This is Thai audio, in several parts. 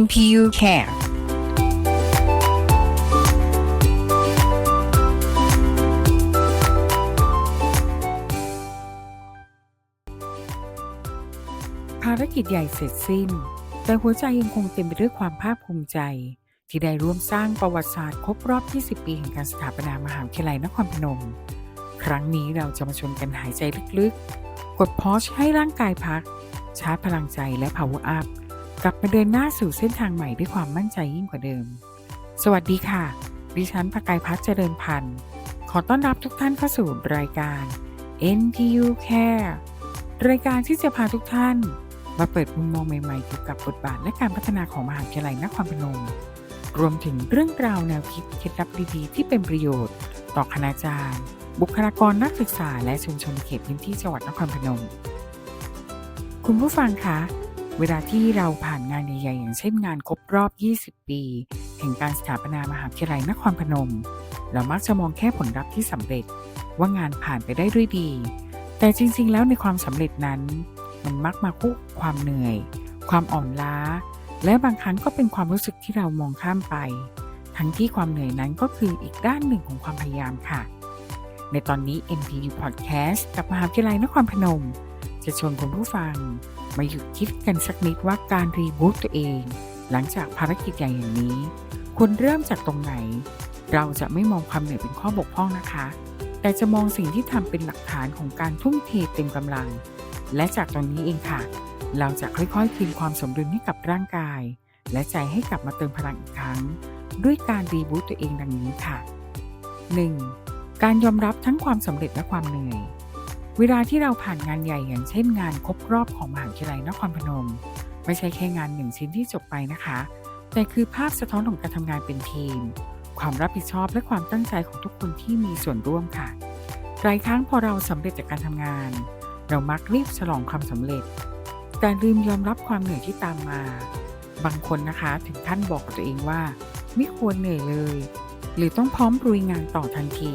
NPU Care ภารกิจใหญ่เสร็จสิ้น แต่หัวใจยังคงเต็มไปด้วยความภาคภูมิใจ ที่ได้ร่วมสร้างประวัติศาสตร์ครบรอบ 20 ปีแห่งการสถาปนามหาวิทยาลัยนครพนม ครั้งนี้เราจะมาชวนกันหายใจลึกๆ กดพอชให้ร่างกายพัก ชาร์จพลังใจและ power up กลับมาเดินหน้าสู่เส้นทางใหม่ด้วยความมั่นใจยิ่งกว่าเดิม สวัสดีค่ะ ดิฉันภกายพัฒน์เจริญพันธ์ ขอต้อนรับทุกท่านเข้าสู่รายการ NTU Care รายการที่จะพาทุกท่าน มาเปิดมุมมองใหม่ๆเกี่ยวกับบทบาทและการพัฒนาของมหาวิทยาลัยนครพนม รวมถึงเรื่องราวแนวคิดเคล็ดลับดีๆ ที่เป็นประโยชน์ ต่อคณาจารย์ บุคลากรนักศึกษา และชุมชนเขตพื้นที่จังหวัดนครพนม คุณผู้ฟังคะ เวลาที่เราผ่านงานใหญ่ๆ อย่างเช่นงานครบรอบ 20 ปี แห่งการสถาปนามหาวิทยาลัยนครพนม เรามักจะมองแค่ผลลัพธ์ที่สำเร็จว่างานผ่านไปได้ด้วยดี แต่จริงๆ แล้วในความสำเร็จนั้น มันมักมาคู่กับความเหนื่อย ความอ่อนล้า และบางครั้งก็เป็นความรู้สึกที่เรามองข้ามไป ทั้งที่ความเหนื่อยนั้นก็คืออีกด้านหนึ่งของความพยายามค่ะ ในตอนนี้ NPU Podcast กับมหาวิทยาลัยนครพนม จะชวนคุณผู้ฟัง มาหยุดคิดกันสักนิดว่าการรีบูตตัวเอง หลังจากภารกิจใหญ่อย่างนี้ควรเริ่มจากตรงไหน เราจะไม่มองความเหนื่อยเป็นข้อบกพร่องนะคะ แต่จะมองสิ่งที่ทำเป็นหลักฐานของการทุ่มเทเต็มกำลัง และจากตรงนี้เองค่ะ เราจะค่อยๆคืนความสมดุลให้กับร่างกาย และใจให้กลับมาเติมพลังอีกครั้ง ด้วยการรีบูตตัวเองดังนี้ค่ะ 1. การยอมรับทั้งความสำเร็จและความเหนื่อย เวลาที่เราผ่านงานใหญ่อย่างเช่นงานครบรอบของมหาวิทยาลัยนครพนม ไม่ใช่แค่งานหนึ่งชิ้นที่จบไปนะคะ แต่คือภาพสะท้อนของการทำงานเป็นทีม ความรับผิดชอบและความตั้งใจของทุกคนที่มีส่วนร่วมค่ะหลายครั้งพอเราสำเร็จจากการทำงาน เรามักรีบฉลองความสำเร็จ แต่ลืมยอมรับความเหนื่อยที่ตามมา บางคนนะคะถึงขั้นบอกกับตัวเองว่า ไม่ควรเหนื่อยเลย หรือต้องพร้อมรุยงานต่อทันที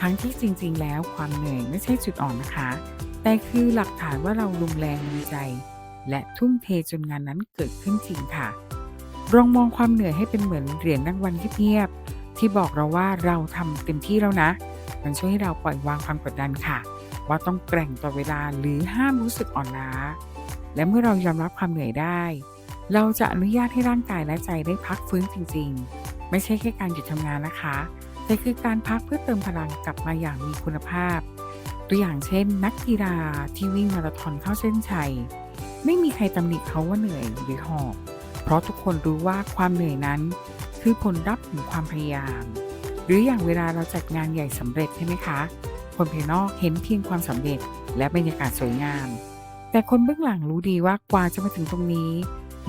ทั้งที่จริง ๆ แล้วความเหนื่อยไม่ใช่จุดอ่อนนะคะ แต่คือหลักฐานว่าเราลงแรงมีใจ และทุ่มเทจนงานนั้นเกิดขึ้นจริงค่ะลองมองความเหนื่อยให้เป็นเหมือนเหรียญรางวัลเงียบๆที่บอกเราว่าเราทำเต็มที่แล้วนะ มันช่วยให้เราปล่อยวางความกดดันค่ะ ว่าต้องแกร่งต่อเวลาหรือห้ามรู้สึกอ่อนล้า และเมื่อเรายอมรับความเหนื่อยได้ เราจะอนุญาตให้ร่างกายและใจได้พักฟื้นจริง ๆ ไม่ใช่แค่การหยุดทำงานนะคะ แต่คือการพักเพื่อเติมพลังกลับมาอย่างมีคุณภาพ ตัวอย่างเช่น นักกีฬาที่วิ่งมาราธอนเข้าเส้นชัย ไม่มีใครตำหนิเขาว่าเหนื่อยหรือหอบ เพราะทุกคนรู้ว่าความเหนื่อยนั้น คือผลลัพธ์ของความพยายาม หรืออย่างเวลาเราจัดงานใหญ่สำเร็จใช่ไหมคะ คนภายนอกเห็นเพียงความสำเร็จ และบรรยากาศสวยงาม แต่คนเบื้องหลังรู้ดีว่ากว่าจะมาถึงตรงนี้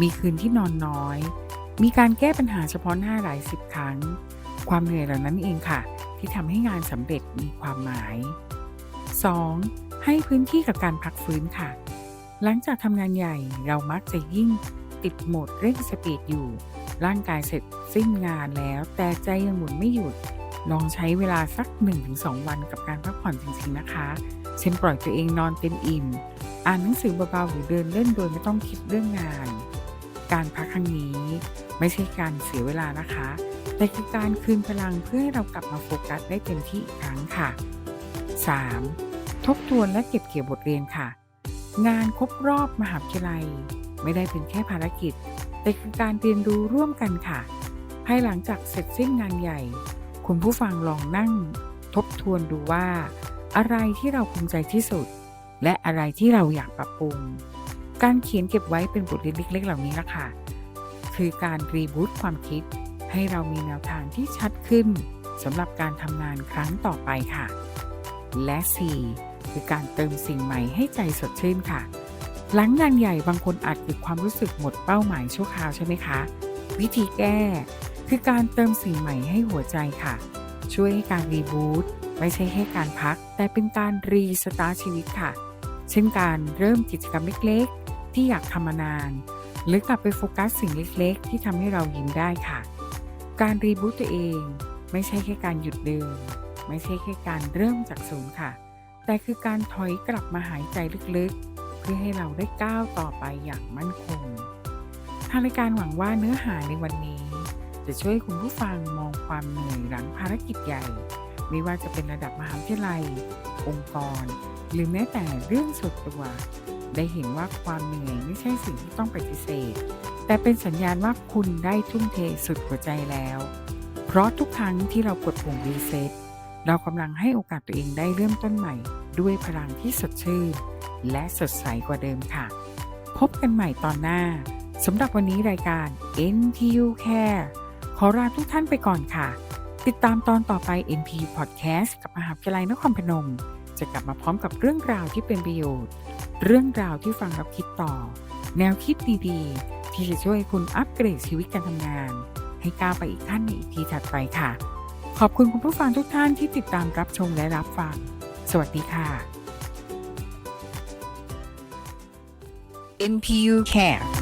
มีคืนที่นอนน้อย มีการแก้ปัญหาเฉพาะหน้าหลายสิบครั้ง ความเหนื่อยเหล่านั้นเองค่ะ ที่ทำให้งานสำเร็จมีความหมาย 2. ให้พื้นที่กับการพักฟื้นค่ะ หลังจากทำงานใหญ่เรามักจะยิ่งติดโหมดเร่งสปีดอยู่ ร่างกายเสร็จสิ้นงานแล้ว แต่ใจยังหมุนไม่หยุด ลองใช้เวลาสัก 1-2 วันกับการพักผ่อนจริงๆนะคะ เช่นปล่อยตัวเองนอนเต็มอิ่ม อ่านหนังสือเบาๆหรือเดินเล่นโดยไม่ต้องคิดเรื่องงาน การพักครั้งนี้ ไม่ใช่การเสียเวลานะคะ แต่คือการคืนพลังเพื่อให้เรากลับมาโฟกัสได้เต็มที่อีกครั้งค่ะ 3. ทบทวนและเก็บเกี่ยวบทเรียนค่ะ งานครบรอบมหาวิทยาลัย ไม่ได้เป็นแค่ภารกิจ แต่คือการเรียนรู้ร่วมกันค่ะ ภายหลังจากเสร็จสิ้นงานใหญ่ คุณผู้ฟังลองนั่ง ทบทวนดูว่า อะไรที่เราภูมิใจที่สุด และอะไรที่เราอยากปรับปรุง การเขียนเก็บไว้เป็นบทเรียนเล็กๆ เหล่านี้ละค่ะ คือการรีบูตความคิด ให้เรามีแนวทางที่ชัดขึ้นสำหรับการทำงานครั้งต่อไปค่ะ และ 4. คือการเติมสิ่งใหม่ให้ใจสดชื่นค่ะ หลังงานใหญ่บางคนอาจเกิดความรู้สึกหมดเป้าหมายชั่วคราวใช่ไหมคะ วิธีแก้ คือการเติมสิ่งใหม่ให้หัวใจค่ะ ช่วยให้การรีบูตไม่ใช่แค่การพัก แต่เป็นการรีสตาร์ชีวิตค่ะ เช่นการเริ่มกิจกรรมเล็กๆ ที่อยากทำมานาน หรือกลับไปโฟกัสสิ่งเล็กๆ ที่ทำให้เรายิ้มได้ค่ะ การรีบูตตัวเองไม่ใช่แค่การหยุดเดิน ไม่ใช่แค่การเริ่มจากศูนย์ค่ะ แต่คือการถอยกลับมาหายใจลึกๆ เพื่อให้เราได้ก้าวต่อไปอย่างมั่นคง ทางรายการหวังว่าเนื้อหาในวันนี้ จะช่วยคุณผู้ฟังมองความเหนื่อยหลังภารกิจใหญ่ ไม่ว่าจะเป็นระดับมหาวิทยาลัย องค์กร หรือแม้แต่เรื่องส่วนตัวได้เห็นว่าความเหนื่อยไม่ใช่สิ่งที่ต้องปฏิเสธ แต่เป็นสัญญาณว่าคุณได้ทุ่มเทสุดหัวใจแล้ว เพราะทุกครั้งที่เรากดปุ่มรีเซ็ตเรากำลังให้โอกาสตัวเองได้เริ่มต้นใหม่ ด้วยพลังที่สดชื่น และสดใสกว่าเดิมค่ะ พบกันใหม่ตอนหน้าสำหรับวันนี้รายการ NTU Care ขอลาทุกท่านไปก่อนค่ะ ติดตามตอนต่อไป NP Podcast กับมหาวิทยาลัยนครพนม จะกลับมาพร้อมกับเรื่องราวที่เป็นประโยชน์ เรื่องราวที่ฟังแล้วคิดต่อ แนวคิดดีๆ ที่จะช่วยคุณอัปเกรดชีวิตการทำงาน ให้ก้าวไปอีกขั้นในอีกทีถัดไปค่ะ ขอบคุณคุณผู้ฟังทุกท่านที่ติดตามรับชมและรับฟัง สวัสดีค่ะ NPU Care